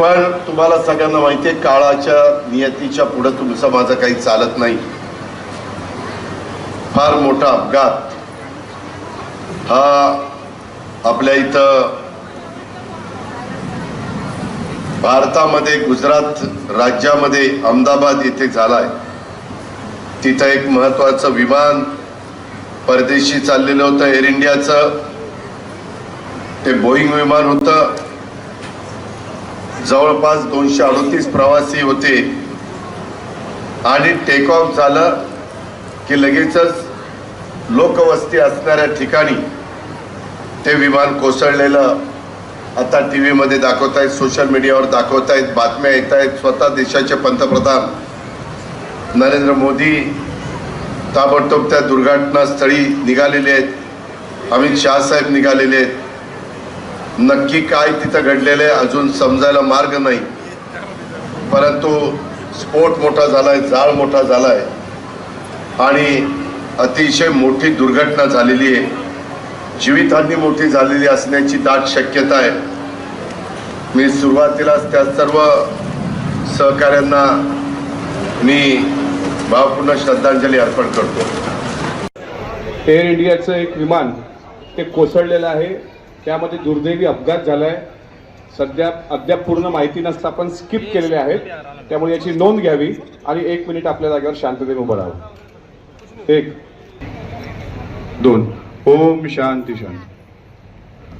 पण तुम्हाला सगळ्यांना माहिती आहे काळाच्या नियतीच्या पुढे तुमचं माझं काही चालत नाही. फार मोठा अपघात. हा आपल्या इथं भारतामध्ये गुजरात राज्यामध्ये अहमदाबाद येथे झालाय. तिथं एक महत्वाचं विमान परदेशी चाललेलं होतं एअर इंडियाचं. ते बोईंग विमान होतं. जवळपास दोनशे अडतीस प्रवासी होते. आणि टेक ऑफ झालं की लगेचच लोकवस्ती असणाऱ्या ठिकाणी ते विमान कोसळलेलं. आता टी व्हीमध्ये दाखवत आहेत सोशल मीडियावर दाखवत आहेत बातम्या येत आहेत स्वतः देशाचे पंतप्रधान नरेंद्र मोदी ताबडतोब त्या दुर्घटनास्थळी निघालेले आहेत. अमित शहा साहेब निघालेले आहेत. नक्की काय तिथं घडलेलं आहे अजून समजायला मार्ग नाही. परंतु स्फोट मोठा झालाय जाळ मोठा झालाय. आणि अतिशय मोठी दुर्घटना झालेली आहे. जीवितहानी मोठी झालेली असण्याची दाट शक्यता आहे. मी सुरुवातीलाच त्या सर्व सहकाऱ्यांना मी भावपूर्ण श्रद्धांजली अर्पण करतो. एअर इंडियाचं एक विमान ते कोसळलेलं आहे. त्यामध्ये दुर्दैवी अपघात झाला आहे सध्या अद्याप पूर्ण माहिती नसता पण स्किप केलेले आहेत. त्यामुळे याची नोंद घ्यावी आणि एक मिनिट आपल्या जागेवर शांततेने उभं राहावं. एक दोन. ओम शांती शांती.